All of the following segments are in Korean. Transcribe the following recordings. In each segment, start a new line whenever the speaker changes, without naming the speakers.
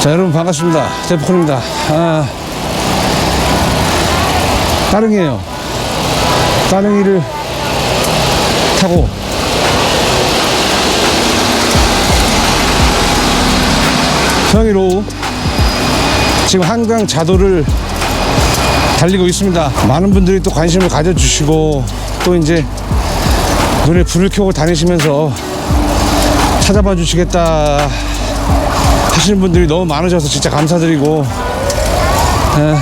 자, 여러분 반갑습니다. 데프콘입니다. 아, 따릉이에요. 따릉이를 타고 평일 오후 지금 한강 자도를 달리고 있습니다. 많은 분들이 또 관심을 가져주시고 또 이제 눈에 불을 켜고 다니시면서 찾아봐 주시겠다 하시는 분들이 너무 많으셔서 진짜 감사드리고. 에,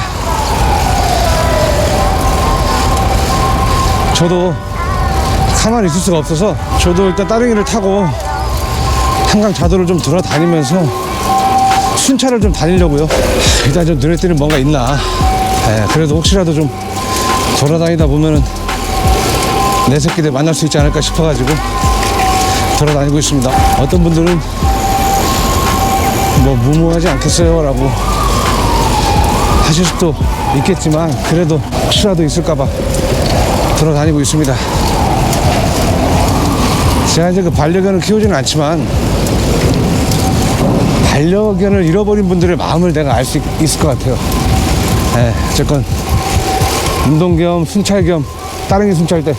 저도 가만히 있을 수가 없어서 저도 일단 따릉이를 타고 한강 자도를 좀 돌아다니면서 순찰을 좀 다니려고요. 일단 좀 눈에 띄는 뭔가 있나. 에, 그래도 혹시라도 좀 돌아다니다 보면은 내 새끼들 만날 수 있지 않을까 싶어가지고 돌아다니고 있습니다. 어떤 분들은 뭐 무모하지 않겠어요? 라고 하실 수도 있겠지만 그래도 혹시라도 있을까봐 돌아다니고 있습니다. 제가 이제 그 반려견을 키우지는 않지만 반려견을 잃어버린 분들의 마음을 내가 알 수 있을 것 같아요. 예, 어쨌건 운동 겸 순찰 겸 따릉이 순찰 때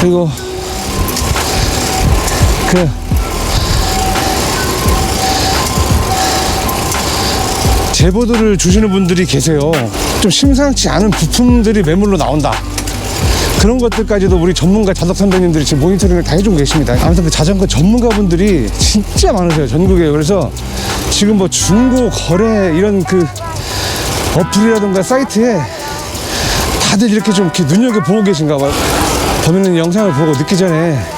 그리고 그 제보들을 주시는 분들이 계세요. 좀 심상치 않은 부품들이 매물로 나온다. 그런 것들까지도 우리 전문가 자덕 선배님들이 지금 모니터링을 다 해주고 계십니다. 아무튼 그 자전거 전문가분들이 진짜 많으세요. 전국에. 그래서 지금 뭐 중고 거래 이런 그 어플이라든가 사이트에 다들 이렇게 좀 이렇게 눈여겨보고 계신가 봐요. 범인은 영상을 보고 늦기 전에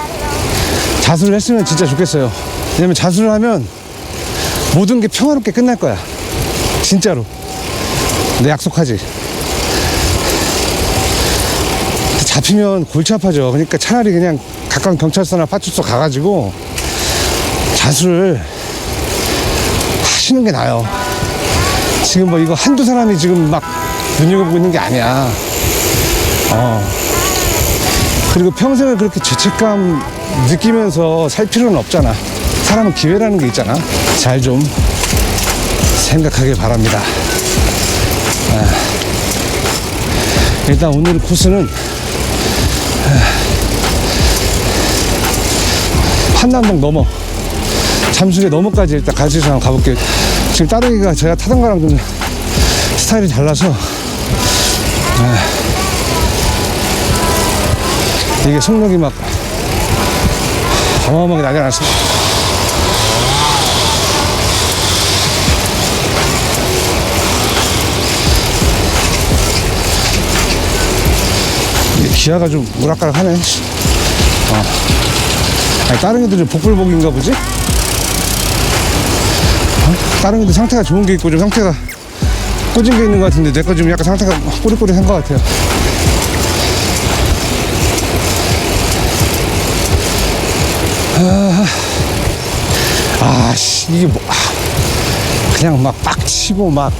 자수를 했으면 진짜 좋겠어요. 왜냐면 자수를 하면 모든 게 평화롭게 끝날 거야. 진짜로. 내 약속하지. 잡히면 골치 아파져. 그러니까 차라리 그냥 가까운 경찰서나 파출소 가가지고 자수를 하시는 게 나아요. 지금 뭐 이거 한두 사람이 지금 막 눈여겨보고 있는 게 아니야. 어. 그리고 평생을 그렇게 죄책감 느끼면서 살 필요는 없잖아. 사람은 기회라는 게 있잖아. 잘 좀 생각하길 바랍니다. 아, 일단 오늘 코스는 아, 한남동 넘어 잠수리 넘어까지 일단 있으면 한번 가볼게요. 지금 따릉이가 제가 타던 거랑 좀 스타일이 달라서 아, 이게 속력이 막 어마어마하게 않았습니다. 이게 기아가 좀 우락가락하네. 어. 아니, 다른 애들은 복불복인가 보지? 어? 다른 애들 상태가 좋은 게 있고 좀 상태가 꼬진 게 있는 것 같은데 내 거 좀 약간 상태가 꼬리꼬리한 것 같아요. 아, 씨, 이게 뭐, 아, 그냥 막 빡치고 막,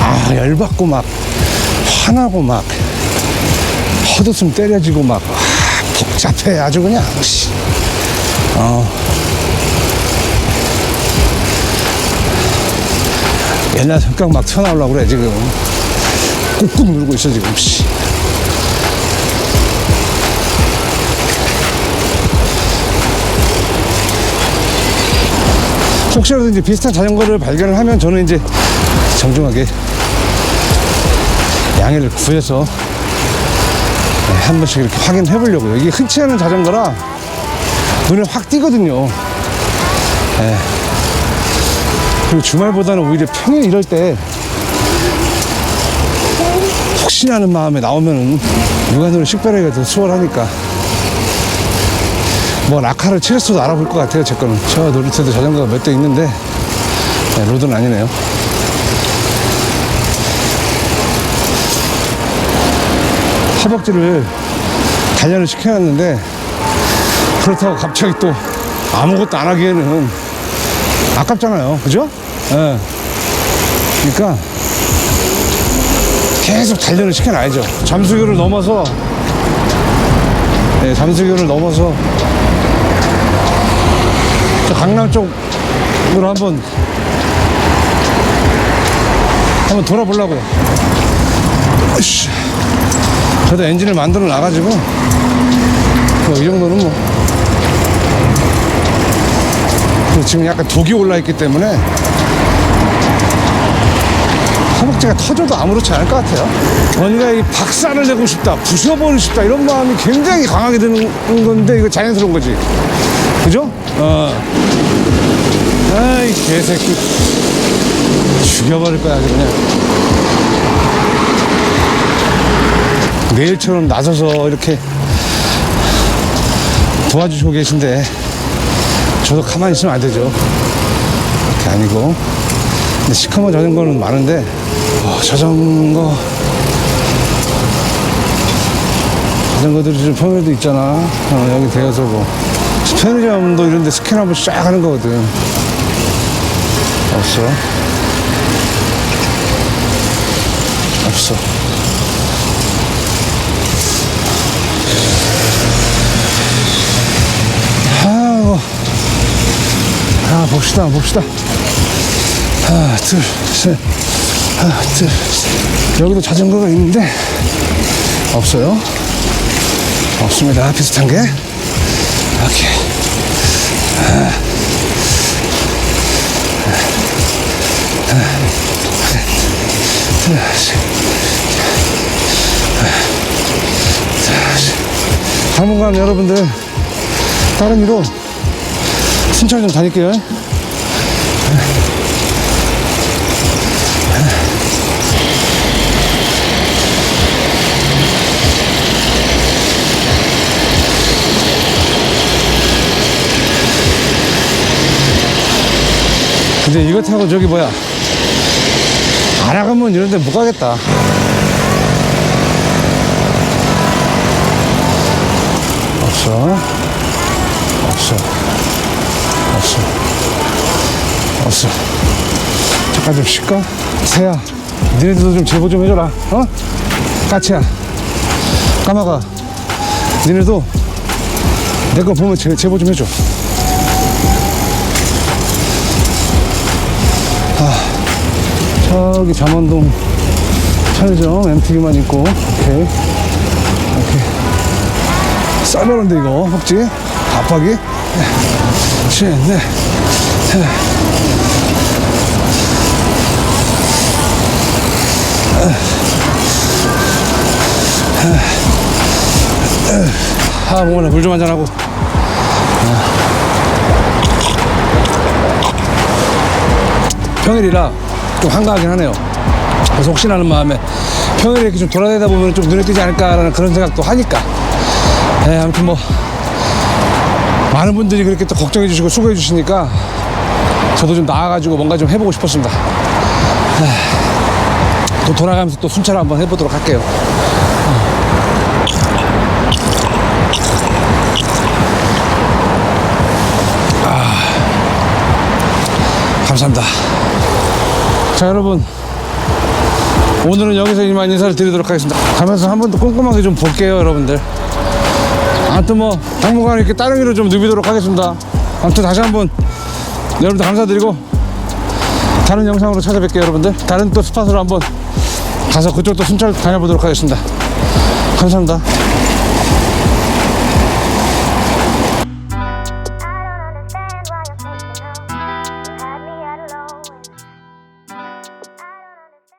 아, 열받고 막, 화나고 막, 헛웃음 때려지고 막, 아, 복잡해. 아주 그냥, 씨. 어. 옛날 성격 막 튀어나오려고 그래, 지금. 꾹꾹 누르고 있어, 지금, 씨. 혹시라도 이제 비슷한 자전거를 발견을 하면 저는 이제 정중하게 양해를 구해서 네, 한 번씩 이렇게 확인해 보려고요. 이게 흔치 않은 자전거라 눈에 확 띄거든요. 네. 그리고 주말보다는 오히려 평일 이럴 때 혹시나 하는 마음에 나오면은 육안으로 식별하기가 더 수월하니까 뭐 라카를 치레스도 알아볼 것 같아요 제 거는. 저 놀이터도 자전거가 몇 대 있는데. 네, 로드는 아니네요. 허벅지를 단련을 시켜놨는데 그렇다고 갑자기 또 아무것도 안 하기에는 아깝잖아요. 그죠? 예. 그러니까 계속 단련을 시켜놔야죠. 잠수교를 넘어서 네, 잠수교를 넘어서 저 강남 쪽으로 한번 한번 돌아보려고요. 으쌰. 저도 엔진을 만들어 놔가지고 뭐 이 정도는 뭐 지금 약간 독이 올라 있기 때문에 허벅지가 터져도 아무렇지 않을 것 같아요. 뭔가 이 박살을 내고 싶다, 부숴버리고 싶다 이런 마음이 굉장히 강하게 드는 건데 이거 자연스러운 거지. 그죠? 어. 아이 개새끼 죽여버릴 거야 그냥. 내일처럼 나서서 이렇게 도와주시고 계신데 저도 가만히 있으면 안 되죠. 그렇게 아니고. 근데 시커먼 자전거는 많은데 어, 자전거 자전거들이 좀 편의도 있잖아. 어, 여기 대여서 뭐 편의점도 이런 데 스캔 한번 쫙 하는 거거든. 없어. 없어. 아이고. 아, 봅시다, 봅시다. 하나, 둘, 셋. 하나, 둘, 셋. 여기도 자전거가 있는데, 없어요. 없습니다. 비슷한 게. 오케이. 셋. 당분간 여러분들 다른 이로 순찰 좀 다닐게요. 근데 이거 타고 저기 뭐야 알아가면 이런 데 못 가겠다. 없어. 없어. 없어. 없어. 잠깐 좀 쉴까? 새야, 니네들도 좀 제보 좀 해줘라. 어? 까치야. 까마가. 니네도 내 거 보면 제, 제보 좀 해줘. 아, 저기 잠원동 편의점 MT기만 있고. 오케이. 오케이. 쌀벌한데 이거 혹지 압박이 셋넷 아 뭐나 물좀 한잔하고 평일이라 좀 한가하긴 하네요 그래서 혹시나 하는 마음에 평일에 이렇게 좀 돌아다니다 보면 좀 눈에 띄지 않을까라는 그런 생각도 하니까 네, 아무튼 뭐 많은 분들이 그렇게 또 걱정해 주시고 수고해 주시니까 저도 좀 나와가지고 뭔가 좀 해보고 싶었습니다. 네. 또 돌아가면서 또 순찰 한번 해보도록 할게요. 감사합니다. 자, 여러분. 오늘은 여기서 이만 인사를 드리도록 하겠습니다. 가면서 한 번 더 꼼꼼하게 좀 볼게요, 여러분들. 아무튼 뭐 당분간 이렇게 따릉이로 좀 누비도록 하겠습니다. 아무튼 다시 한 번 여러분들 감사드리고 다른 영상으로 찾아뵐게요 여러분들. 다른 또 스팟으로 한번 가서 그쪽도 순찰 다녀보도록 하겠습니다. 감사합니다.